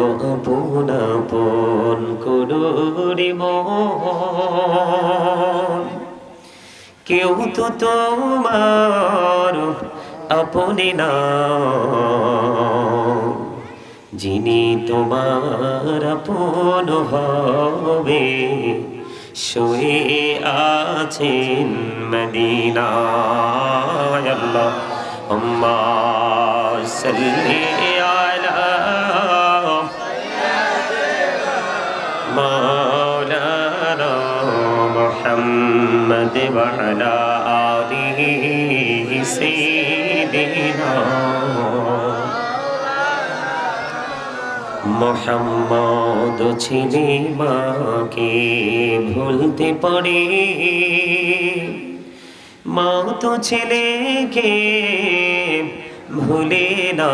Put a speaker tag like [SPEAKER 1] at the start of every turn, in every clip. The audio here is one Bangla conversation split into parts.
[SPEAKER 1] আপন আপন কেউ তো তোমার আপনে না। যিনি তোমার আপন হবে, শুয়ে আছেন মদিনায় আল্লাহ। সাল্লি محمد وعلى آله سيدنا মোহাম্মদ ছিলি মাকে ভুলতে পারে মা তো ছেলেকে ভুলে না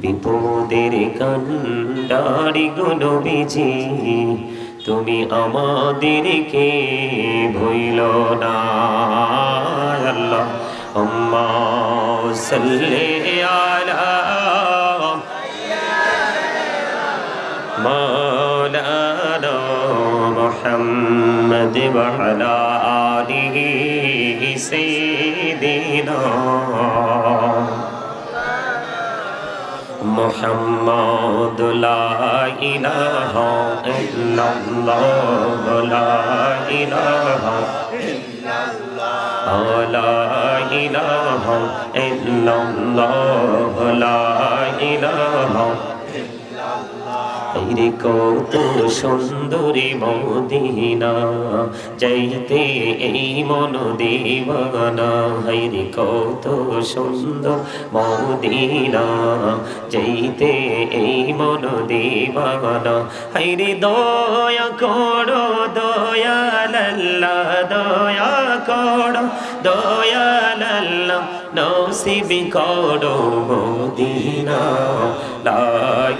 [SPEAKER 1] বিপদের কান্ডারি গুলো বিজি তুমি আমাদেরকে ভইল না আল্লাহ আম্মা সাল্লি আলা মাওলানা মুহাম্মদ ওয়া আলা আলিহি সাইয়্যিদিনা محمد لا الہ الا اللہ لا الہ الا اللہ لا الہ الا اللہ রে কত সুন্দরী মদিনা, যাইতে এই মন দেওয়ানা। হাইরে কত সুন্দর মদিনা, যাইতে এই মন দেওয়ানা। হাইরে দয়া করো দয়াল্লা দয়া করো দয়াল্লা নসিব করো মদিনা। লা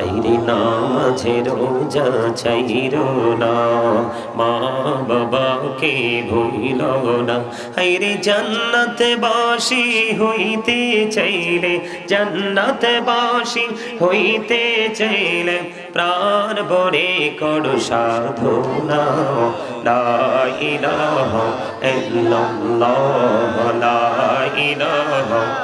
[SPEAKER 1] এইরে নামাজে রোজা চাইরো না। মা বাবাকে ভুইল না। হাইরে জান্নাতে বাসি হইতে চাইলে, জান্নাতে বাসি হইতে চাইলে প্রাণ ভরে করো সাধনা। লা ইলাহা ইল্লাল্লাহ, লা ইলাহা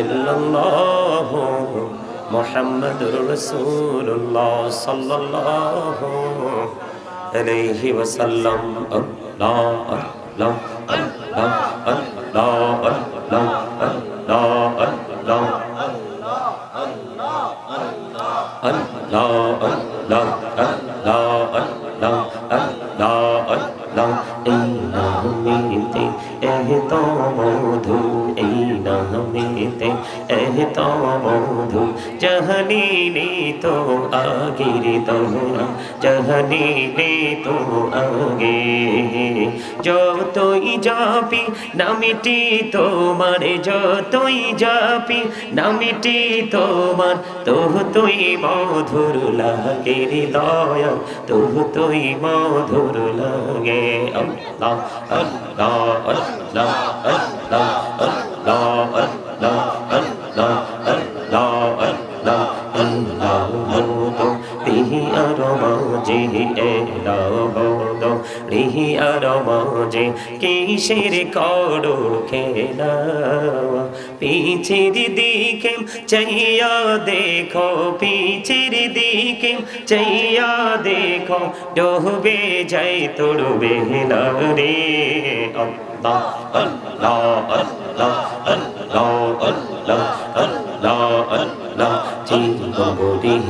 [SPEAKER 1] إلا الله محمد رسول الله صلى الله عليه وسلم. الله الله الله الله الله الله الله الله الله الله الله الله إنه من تهدون নে তো আগির তোরা জহনি নে তো আগে। যতই যাপি নামিটি তোমার, যতই যাপি নামিটি তোমার তোহ তুই মধুর লাগে হৃদয় তোহ তুই মধুর লাগে। আল্লাহ আল্লাহ আল্লাহ আল্লাহ আল্লাহ আল্লাহ আল্লাহ আল্লাহ। তিহি আর মাঝে এলা রিহি আর মাঝে কিসের করো খেলা? পিছের দিকে চাইয়া দেখো, পিছের দিকে চাইয়া দেখো, ডুবে যাই তোর বেহলা রে। আল্লাহ আল্লাহ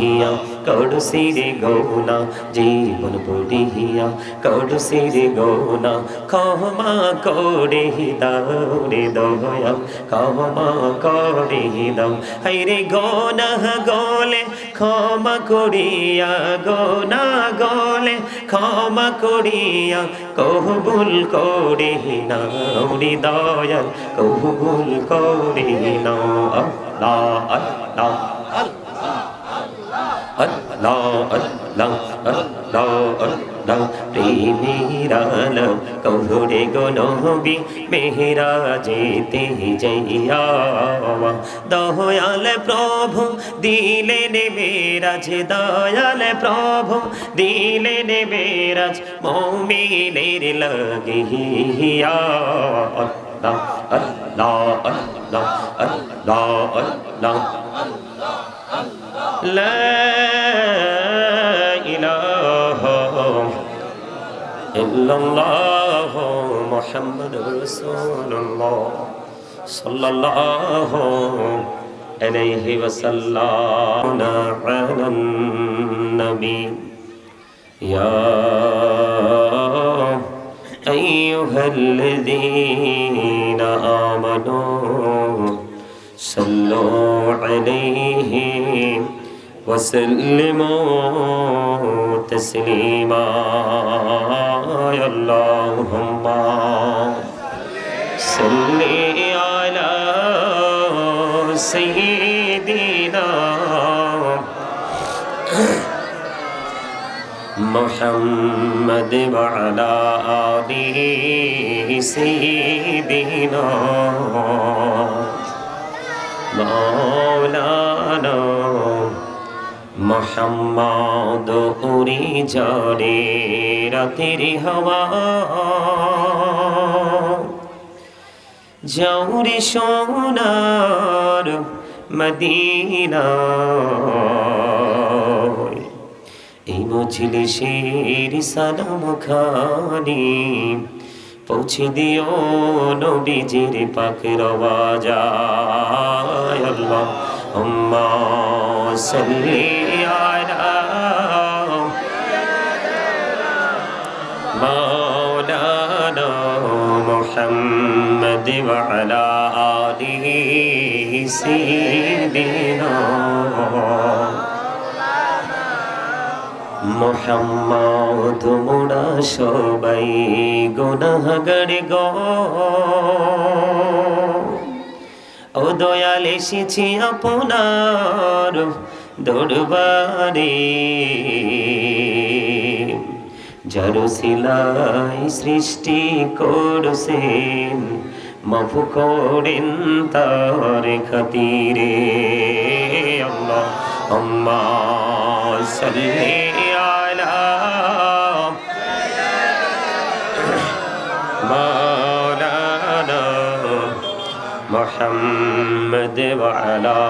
[SPEAKER 1] জীবন বরিয়া কড়ুসিরে গৌনা, জীবন পড়িয়া কড়ুসিরে গৌনা, ক্ষমা করে দাও রে দয়া ক্ষমা করে দাও। হাইরে গৌনা গলে, ক্ষমা করিয়া, গৌনা গলে, ক্ষমা করিয়া, কবুল করে নাও দয়া কবুল করে নাও আল্লাহ আল্লাহ। আল্লাহ আল্লাহ আল্লাহ আল্লাহ প্রেমের কহুরে গো নবী মেহরা যেতে যাইয়া দয়াল প্রভু দিলে নে মেরাজ দয়াল প্রভু দিলে নে মেরাজ মৌমিনের লাগিয়া আল্লাহ আল্লাহ আল্লাহ لا إله إلا الله محمد رسول الله صلى الله عليه وسلم على النبي. يا أيها الذين آمنوا صلوا عليه وسلموا تسليما يا اللهم صل على سيدنا محمد وعلى آله سيدنا مولانا মোহাম্মদ উড়ি জরে রাতের হওয়া। যাউরে সোনার মদিনা। এই মজলিসের সালাম খানি পৌঁছে দিও নবীজির পাকে রওয়াজায় আল্লাহ সাল্লি محمد وعلى آله سيدنا মোহাম্মদ মোরা সবাই গুনাহগার গ ও দয়াল এসেছি আপনার দরবারে জরুশিলায় সৃষ্টি করছেন, মাফ করেন তার খাতিরে। আল্লাহ আল্লাহ সাল্লি আলা মাওলানা মুহাম্মদ ওয়া আলা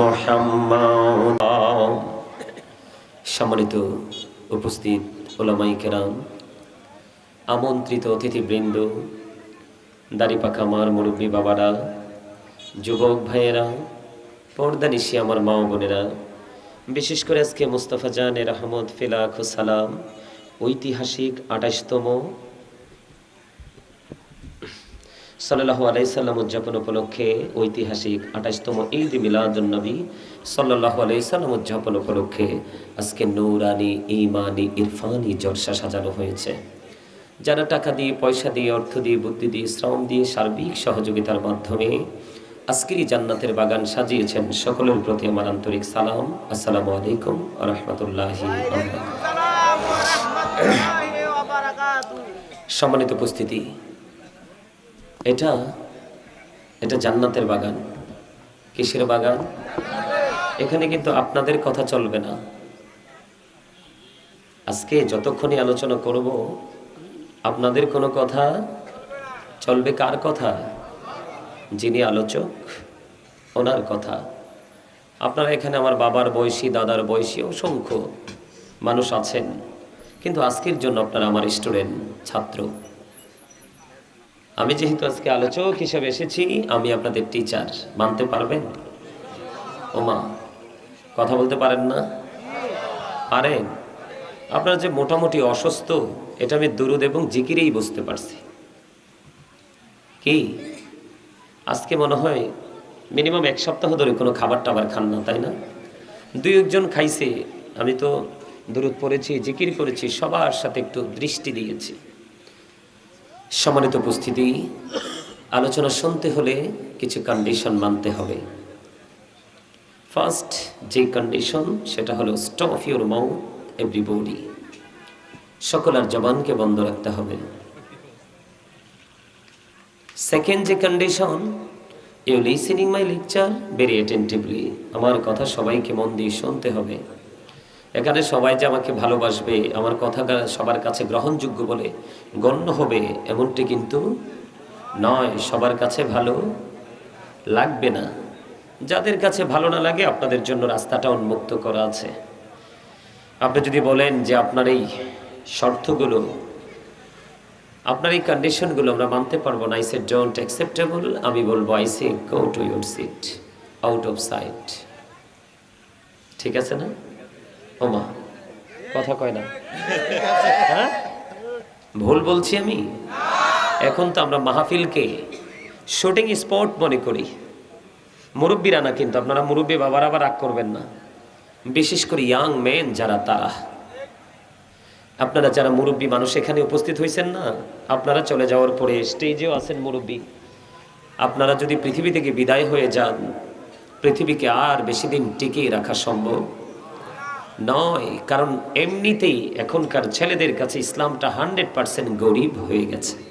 [SPEAKER 1] মোহাম্মদ। সম্মানিত উপস্থিত ওলামাই কেরাম, আমন্ত্রিত অতিথিবৃন্দ দাড়িপাকা আমার মুরব্বী বাবারা, যুবক ভাইয়েরা, পর্দা নিশি আমার মা বোনেরা, বিশেষ করে আজকে মুস্তাফা জানের আহমদ ফিলাক ও সালাম, ঐতিহাসিক আঠাশতম সাল্লাহ আলাইসাল্লাম উদযাপন উপলক্ষে ঐতিহাসিক আঠাশতম ঈদ মিলাদুন্নবী সাল্লাহ আলাইসাল্লাম উদযাপন উপলক্ষে আজকে নৌরানি ইমানি ইরফানি জলসা সাজানো হয়েছে। যারা টাকা দিয়ে পয়সা দিয়ে অর্থ দিয়ে বুদ্ধি দিয়ে শ্রম দিয়ে সার্বিক সহযোগিতার মাধ্যমে আজকেরই জান্নাতের বাগান সাজিয়েছেন সকলের প্রতি আমার আন্তরিক সালাম। আসসালামু আলাইকুম রহমতুল্লাহি সম্মানিত উপস্থিতি এটা এটা জান্নাতের বাগান। কিসের বাগান? এখানে কিন্তু আপনাদের কথা চলবে না। আজকে যতক্ষণই আলোচনা করব, আপনাদের কোনো কথা চলবে কার কথা? যিনি আলোচক, ওনার কথা। আপনারা এখানে আমার বাবার বয়সী, দাদার বয়সী অসংখ্য মানুষ আছেন, কিন্তু আজকের জন্য আপনারা আমার স্টুডেন্ট, ছাত্র। আমি যেহেতু আজকে আলোচক হিসেবে এসেছি, আমি আপনাদের টিচার মানতে পারবেন? ওমা, কথা বলতে পারেন না? পারেন। আপনারা যে মোটামুটি অসুস্থ, এটা আমি দুরুদ এবং জিকিরেই বুঝতে পারছি। কি? আজকে মনে হয় মিনিমাম এক সপ্তাহ ধরে কোনো খাবার টাবার খান না, তাই না? দুই একজন খাইছে, আমি তো দূরত পড়েছি, জিকির করেছি, সবার সাথে একটু দৃষ্টি দিয়েছি। সম্মানিত উপস্থিতি, আলোচনা শুনতে হলে কিছু কন্ডিশন মানতে হবে। ফার্স্ট যে কন্ডিশন সেটা হলো স্টপ ইউর মাউথ এভরিবডি সকল আর জবানকে বন্ধ রাখতে হবে। সেকেন্ড যে condition you listening my lecture very attentively আমার কথা সবাইকে মন দিয়ে শুনতে হবে। এখানে সবাই যে আমাকে ভালোবাসবে, আমার কথা সবার কাছে গ্রহণযোগ্য বলে গণ্য হবে এমনটি কিন্তু নয়। সবার কাছে ভালো লাগবে না। যাদের কাছে ভালো না লাগে, আপনাদের জন্য রাস্তাটা উন্মুক্ত করা আছে। আপনি যদি বলেন যে আপনার এই শর্তগুলো, আপনার এই কন্ডিশনগুলো আমরা মানতে পারব না আই সে ডোন্ট অ্যাকসেপ্টেবল আমি বলব I say go to your seat out of sight ঠিক আছে না? ওমা কথা কয় না। হ্যাঁ? ভুল বলছি আমি? এখন তো আমরা মাহফিলকে শুটিং স্পট মনে করি। মুরব্বীরা না কিন্তু আপনারা মুরব্বী বাবার আবার রাগ করবেন না। বিশেষ করে ইয়াং মেন যারা তারা। আপনারা যারা মুরব্বী মানুষ এখানে উপস্থিত হয়েছেন না আপনারা চলে যাওয়ার পরে স্টেজেও আছেন মুরব্বী। আপনারা যদি পৃথিবী থেকে বিদায় হয়ে যান পৃথিবীকে আর বেশি দিন টিকিয়ে রাখা সম্ভব। নয় কারণ এমনিতেই এখনকার ছেলেদের কাছে ইসলামটা হান্ড্রেড পারসেন্ট গরিব হয়ে গেছে।